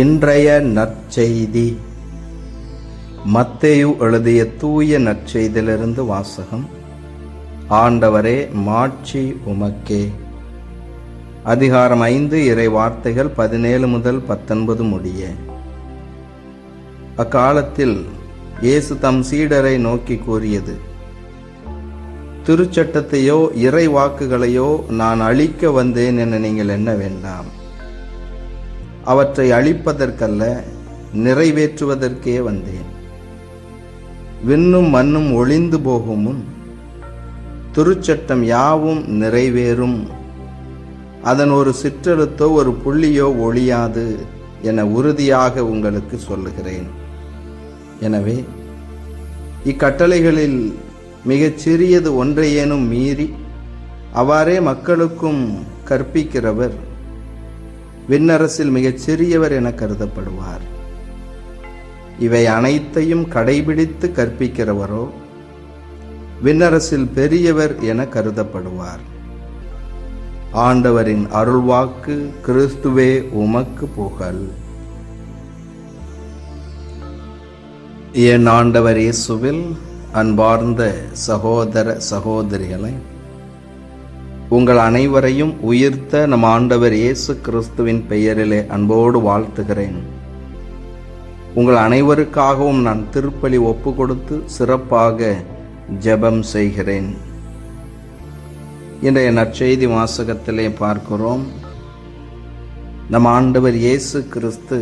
இன்றைய நற்செய்தி. மத்தேயு எழுதிய தூய நற்செய்தியிலிருந்து வாசகம் ஆண்டவரே மாட்சி உமக்கே. அதிகாரம் ஐந்து இறை வார்த்தைகள் பதினேழு முதல் பத்தொன்பது முடிய. அக்காலத்தில் இயேசு தம் சீடரை நோக்கி கூறியது திருச்சட்டத்தையோ இறை வாக்குகளையோ நான் அழிக்க வந்தேன் என நீங்கள் எண்ண வேண்டாம். அவற்றை அழிப்பதற்கல்ல நிறைவேற்றுவதற்கே வந்தேன். விண்ணும் மண்ணும் ஒளிந்து போகும் முன் திருச்சட்டம் யாவும் நிறைவேறும். அதன் ஒரு சிற்றெழுத்தோ ஒரு புள்ளியோ ஒளியாது என உறுதியாக உங்களுக்கு சொல்லுகிறேன். எனவே இக்கட்டளைகளில் மிகச் சிறியது ஒன்றையேனும் மீறி அவ்வாறே மக்களுக்கும் கற்பிக்கிறவர் விண்ணரசில் மிகச் சிறியவர் என கருதப்படுவார். இவை அனைத்தையும் கடைபிடித்து கற்பிக்கிறவரோ விண்ணரசில் பெரியவர் என கருதப்படுவார். ஆண்டவரின் அருள்வாக்கு கிறிஸ்துவே உமக்கு புகழ். என் ஆண்டவர் இயேசுவில் அன்பார்ந்த சகோதர சகோதரிகளை உங்கள் அனைவரையும் உயிர்த்த நம் ஆண்டவர் இயேசு கிறிஸ்துவின் பெயரிலே அன்போடு வாழ்த்துகிறேன். உங்கள் அனைவருக்காகவும் நான் திருப்பலி ஒப்பு கொடுத்து சிறப்பாக ஜெபம் செய்கிறேன். இன்றைய நற்செய்தி வாசகத்திலே பார்க்கிறோம். நம் ஆண்டவர் இயேசு கிறிஸ்து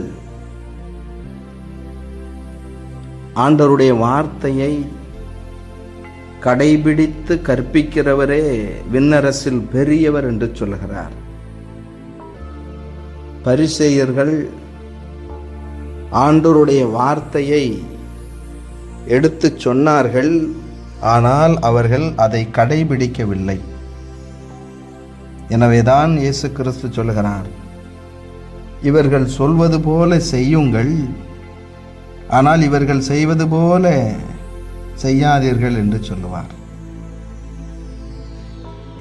ஆண்டவருடைய வார்த்தையை கடைபிடித்து கற்பிக்கிறவரே விண்ணரசில் பெரியவர் என்று சொல்கிறார் பரிசெயர்கள் ஆண்டோருடைய வார்த்தையை எடுத்து சொன்னார்கள் ஆனால் அவர்கள் அதை கடைபிடிக்கவில்லை. எனவேதான் இயேசு கிறிஸ்து சொல்கிறார் இவர்கள் சொல்வது போல செய்யுங்கள் ஆனால் இவர்கள் செய்வது போல செய்யாதீர்கள் என்று சொல்லுவார்.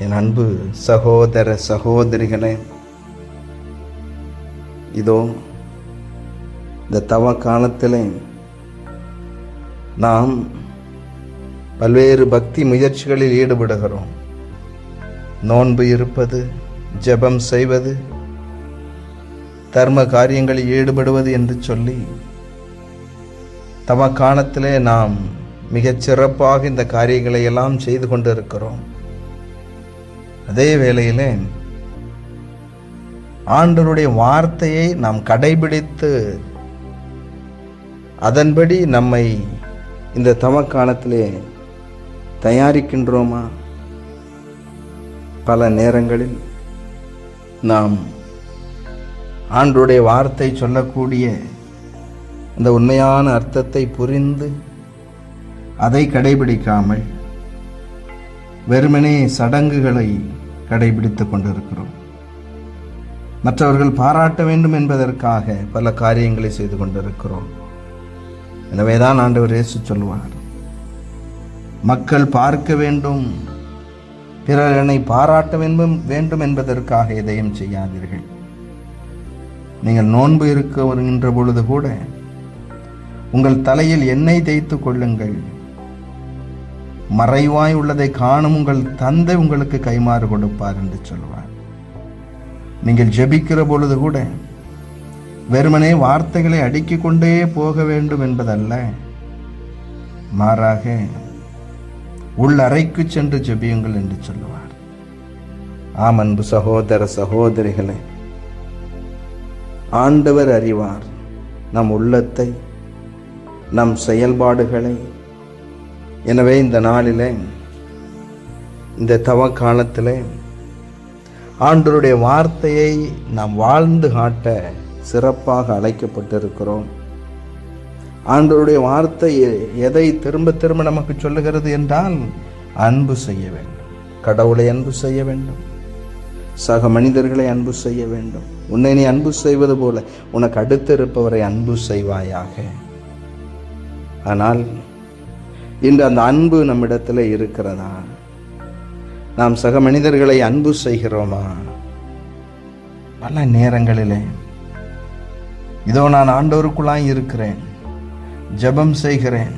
என் அன்பு சகோதர சகோதரிகளே இதோ இந்த தவ காலத்தில் நாம் பல்வேறு பக்தி முயற்சிகளில் ஈடுபடுகிறோம். நோன்பு இருப்பது ஜெபம் செய்வது தர்ம காரியங்களில் ஈடுபடுவது என்று சொல்லி தவ காலத்திலே நாம் மிகச் சிறப்பாக இந்த காரியங்களை எல்லாம் செய்து கொண்டிருக்கிறோம். அதே வேளையிலே ஆண்டருடைய வார்த்தையை நாம் கடைபிடித்து அதன்படி நம்மை இந்த தமக்காலத்திலே தயாரிக்கின்றோமா? பல நேரங்களில் நாம் ஆண்டுடைய வார்த்தை சொல்லக்கூடிய அந்த உண்மையான அர்த்தத்தை புரிந்து அதை கடைபிடிக்காமல் வெறுமனே சடங்குகளை கடைபிடித்து கொண்டிருக்கிறோம். மற்றவர்கள் பாராட்ட வேண்டும் என்பதற்காக பல காரியங்களை செய்து கொண்டிருக்கிறோம். எனவேதான் ஆண்டவர் இயேசு சொல்லுவார் மக்கள் பார்க்க வேண்டும் பிறர் என்னை பாராட்ட வேண்டும் வேண்டும் என்பதற்காக எதையும் செய்யாதீர்கள். நீங்கள் நோன்பு இருக்க வருகின்ற பொழுது கூட உங்கள் தலையில் எண்ணெய் தேய்த்து கொள்ளுங்கள். மறைவாய் உள்ளதை காணும் உங்கள் தந்தை உங்களுக்கு கைமாறு கொடுப்பார் என்று சொல்வார். நீங்கள் ஜெபிக்கிற பொழுது கூட வெறுமனே வார்த்தைகளை அடுக்கிக் கொண்டே போக வேண்டும் என்பதல்ல. மாறாக உள்ளறைக்கு சென்று ஜெபியுங்கள் என்று சொல்லுவார் ஆம் அன்பு சகோதர சகோதரிகளே ஆண்டவர் அறிவார் நம் உள்ளத்தை நம் செயல்பாடுகளை எனவே இந்த நாளிலே இந்த தவ காலத்தில் ஆண்டருடைய வார்த்தையை நாம் வாழ்ந்து காட்ட சிறப்பாக அழைக்கப்பட்டிருக்கிறோம். ஆண்டருடைய வார்த்தை எதை திரும்ப திரும்ப நமக்கு சொல்லுகிறது என்றால் அன்பு செய்ய வேண்டும். கடவுளை அன்பு செய்ய வேண்டும். சக மனிதர்களை அன்பு செய்ய வேண்டும். உன்னை நீ அன்பு செய்வது போல உனக்கு அடுத்து இருப்பவரை அன்பு செய்வாயாக. ஆனால் இன்று அந்த அன்பு நம்மிடத்தில் இருக்கிறதா? நாம் சக மனிதர்களை அன்பு செய்கிறோமா? பல நேரங்களிலே. இதோ நான் ஆண்டோருக்குள்ளாய் இருக்கிறேன் ஜெபம் செய்கிறேன்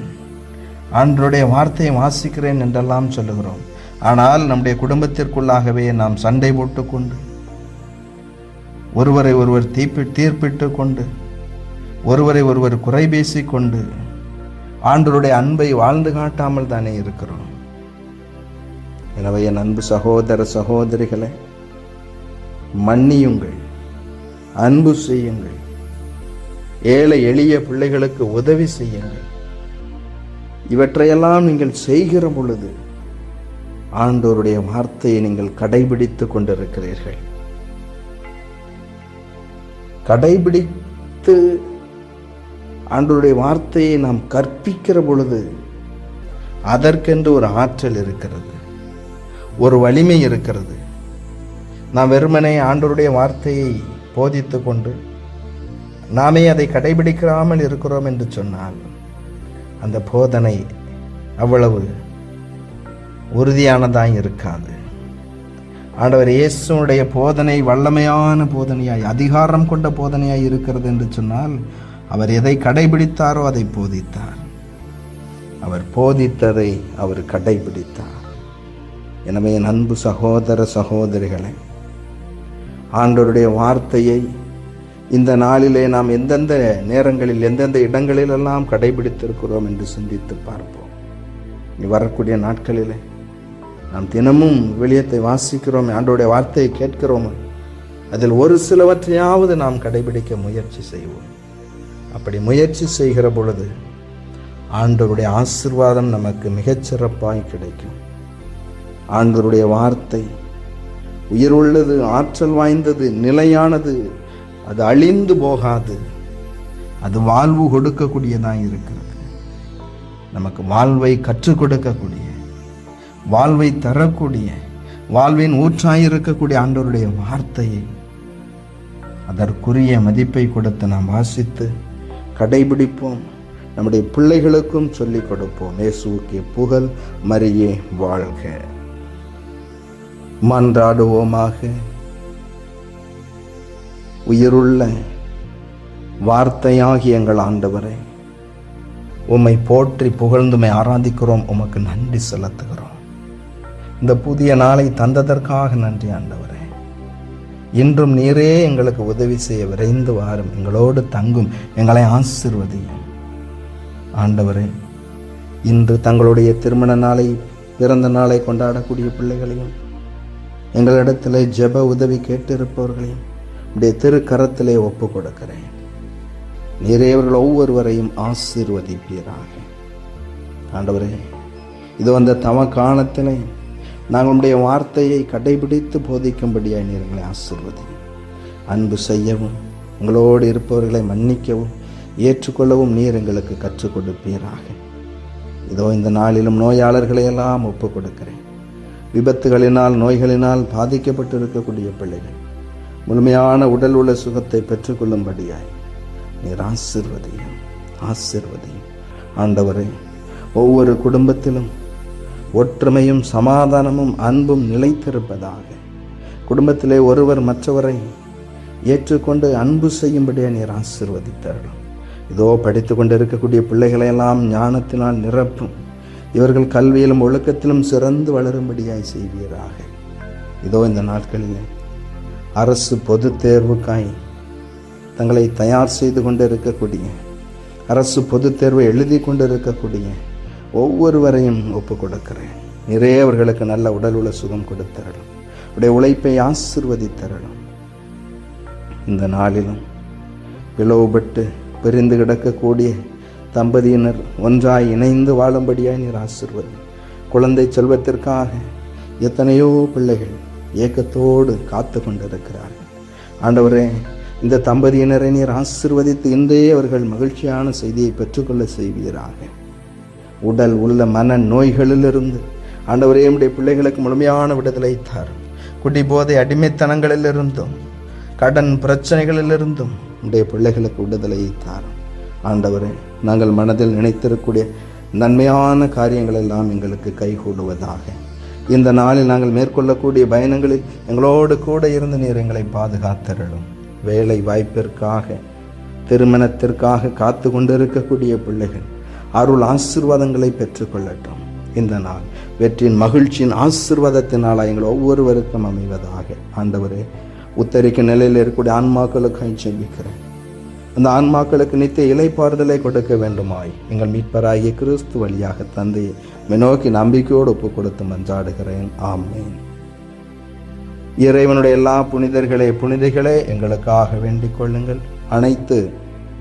ஆண்டருடைய வார்த்தையை வாசிக்கிறேன் என்றெல்லாம் சொல்லுகிறோம். ஆனால் நம்முடைய குடும்பத்திற்குள்ளாகவே நாம் சண்டை போட்டுக்கொண்டு ஒருவரை ஒருவர் தீப்பி தீர்ப்பிட்டு கொண்டு ஒருவரை ஒருவர் குறை பேசிக்கொண்டு ஆண்டருடைய அன்பை வாழ்ந்து காட்டாமல் தானே இருக்கிறோம். எனவே என் அன்பு சகோதர சகோதரிகளை மன்னியுங்கள் அன்பு செய்யுங்கள் ஏழை எளிய பிள்ளைகளுக்கு உதவி செய்யுங்கள். இவற்றையெல்லாம் நீங்கள் செய்கிற பொழுது ஆண்டோருடைய வார்த்தையை நீங்கள் கடைபிடித்து கொண்டிருக்கிறீர்கள். கடைபிடித்து ஆண்டோருடைய வார்த்தையை நாம் கற்பிக்கிற பொழுது அதற்கென்று ஒரு ஆற்றல் இருக்கிறது. ஒரு வலிமை இருக்கிறது. நாம் வெறுமனே ஆண்டோருடைய வார்த்தையை போதித்து கொண்டு நாமே அதை கடைபிடிக்காமல் இருக்கிறோம் என்று சொன்னால் அந்த போதனை அவ்வளவு உறுதியானதாக இருக்காது. ஆண்டவர் இயேசுடைய போதனை வல்லமையான போதனையாய் அதிகாரம் கொண்ட போதனையாய் இருக்கிறது என்று சொன்னால் அவர் எதை கடைபிடித்தாரோ அதை போதித்தார். அவர் போதித்ததை அவர் கடைபிடித்தார். எனவே என் அன்பு சகோதர சகோதரிகளே ஆண்டோருடைய வார்த்தையை இந்த நாளிலே நாம் எந்தெந்த நேரங்களில் எந்தெந்த இடங்களிலெல்லாம் கடைபிடித்திருக்கிறோம் என்று சிந்தித்து பார்ப்போம். இனி வரக்கூடிய நாட்களிலே நாம் தினமும் வெளியத்தை வாசிக்கிறோம் ஆண்டோடைய வார்த்தையை கேட்கிறோம். அதில் ஒரு சிலவற்றையாவது நாம் கடைபிடிக்க முயற்சி செய்வோம். அப்படி முயற்சி செய்கிற பொழுது ஆண்டவருடைய ஆசிர்வாதம் நமக்கு மிகச்சிறப்பாய் கிடைக்கும். ஆண்டவருடைய வார்த்தை உயிருள்ளது ஆற்றல் வாய்ந்தது நிலையானது அது அழிந்து போகாது. அது வாழ்வு கொடுக்கக்கூடியதாக இருக்கிறது. நமக்கு வாழ்வை கற்றுக் கொடுக்கக்கூடிய வாழ்வை தரக்கூடிய வாழ்வின் ஊற்றாய் இருக்கக்கூடிய ஆண்டவருடைய வார்த்தையை அதற்குரிய மதிப்பை கொடுத்து நாம் வாசித்து கடைபிடிப்போம். நம்முடைய பிள்ளைகளுக்கும் சொல்லிக் கொடுப்போம். இயேசுக்கு புகழ் மரியே வாழ்க. மன்றாடுவோமாக. உயிருள்ள வார்த்தையாகி எங்கள் ஆண்டவரே உம்மை போற்றி புகழ்ந்துமை ஆராதிக்கிறோம். உமக்கு நன்றி செலுத்துகிறோம். இந்த புதிய நாளை தந்ததற்காக நன்றி ஆண்டவர். இன்றும் நீரே எங்களுக்கு உதவி செய்ய விரைந்து வாரும். எங்களோடு தங்கும். எங்களை ஆசிர்வதியும். ஆண்டவரே இன்று தங்களுடைய திருமண நாளை பிறந்த நாளை கொண்டாடக்கூடிய பிள்ளைகளையும் எங்களிடத்தில் ஜெப உதவி கேட்டிருப்பவர்களையும் உடைய திருக்கரத்திலே ஒப்பு கொடுக்கிறேன் நீரே ஒவ்வொருவரையும் ஆசீர்வதிப்பீராக. ஆண்டவரே இது வந்த தவ காலத்திலே நாங்கள் உடைய வார்த்தையை கடைபிடித்து போதிக்கும்படியாய் நீர் எங்களை அன்பு செய்யவும் உங்களோடு இருப்பவர்களை மன்னிக்கவும் ஏற்றுக்கொள்ளவும் நீர் எங்களுக்கு கற்றுக் கொடுப்பீராக. இதோ இந்த நாளிலும் நோயாளர்களை எல்லாம் ஒப்புக் கொடுக்கிறேன். விபத்துகளினால் நோய்களினால் பாதிக்கப்பட்டு இருக்கக்கூடிய பிள்ளைகள் முழுமையான உடல் உள்ள சுகத்தை பெற்றுக்கொள்ளும்படியாய் நீர் ஆசிர்வதியும் ஆசிர்வதியும். ஆண்டவரே ஒவ்வொரு குடும்பத்திலும் ஒற்றுமையும் சமாதானமும் அன்பும் நிலைத்திருப்பதாக. குடும்பத்திலே ஒருவர் மற்றவரை ஏற்றுக்கொண்டு அன்பு செய்யும்படியே நீர் ஆசிர்வதித்தார்கள் இதோ படித்து கொண்டிருக்கக்கூடிய பிள்ளைகளையெல்லாம் ஞானத்தினால் நிரப்பும். இவர்கள் கல்வியிலும் ஒழுக்கத்திலும் சிறந்து வளரும்படியாய் செய்வீராக. இதோ இந்த நாட்களில் அரசு பொது தேர்வுக்காய் தங்களை தயார் செய்து கொண்டு இருக்கக்கூடிய அரசு பொது தேர்வை எழுதி கொண்டு இருக்கக்கூடிய ஒவ்வொருவரையும் ஒப்பு கொடுக்கிறேன் நிறைய அவர்களுக்கு நல்ல உடல் உள்ள சுகம் கொடுத்தரலும் உடைய உழைப்பை ஆசிர்வதித்தரலும் இந்த நாளிலும் பிளவுபட்டு பிரிந்து கிடக்கக்கூடிய தம்பதியினர் ஒன்றாய் இணைந்து வாழும்படியாய் நீர் ஆசிர்வதி. குழந்தை செல்வத்திற்காக எத்தனையோ பிள்ளைகள் ஏக்கத்தோடு காத்து கொண்டிருக்கிறார்கள். ஆண்டவரே இந்த தம்பதியினரை நீர் ஆசிர்வதித்து இன்றே அவர்கள் மகிழ்ச்சியான செய்தியை பெற்றுக்கொள்ள செய்வீராக. உடல் உள்ள மன நோய்களிலிருந்து ஆண்டவரே நம்முடைய பிள்ளைகளுக்கு முழுமையான விடுதலை தார் குடி போதை அடிமைத்தனங்களிலிருந்தும் கடன் பிரச்சனைகளிலிருந்தும் உடைய பிள்ளைகளுக்கு விடுதலையை தாரும். ஆண்டவரே நாங்கள் மனதில் நினைத்திருக்கக்கூடிய நன்மையான காரியங்கள் எல்லாம் எங்களுக்கு கைகூடுவதாக. இந்த நாளில் நாங்கள் மேற்கொள்ளக்கூடிய பயணங்களில் எங்களோடு கூட இருந்து நீர் எங்களை பாதுகாத்தருளும். வேலை வாய்ப்பிற்காக திருமணத்திற்காக காத்து கொண்டிருக்கக்கூடிய பிள்ளைகள் அருள் ஆசீர்வாதங்களை பெற்றுக்கொள்ளட்டும். இந்த நாள் வெற்றியின் மகிழ்ச்சியின் ஆசீர்வாதத்தினால் எங்கள் ஒவ்வொருவருக்கும் அமைவதாக. ஆண்டவரே உத்தரிக்க நிலையில் இருக்கக்கூடிய ஆன்மாக்களுக்காக ஜெபிக்கிறேன் அந்த ஆன்மாக்களுக்கு நித்திய இலைப்பாறுதலை கொடுக்க வேண்டுமாய். எங்கள் மீட்பராகிய கிறிஸ்து வழியாக தந்தையை நோக்கி நம்பிக்கையோடு ஒப்பு கொடுத்து மன்றாடுகிறேன். ஆமேன். இறைவனுடைய எல்லா புனிதர்களே புனிதைகளே எங்களுக்காக வேண்டிக் கொள்ளுங்கள். அனைத்து